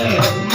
Yeah.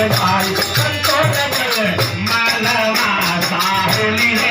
Santosh मला माझा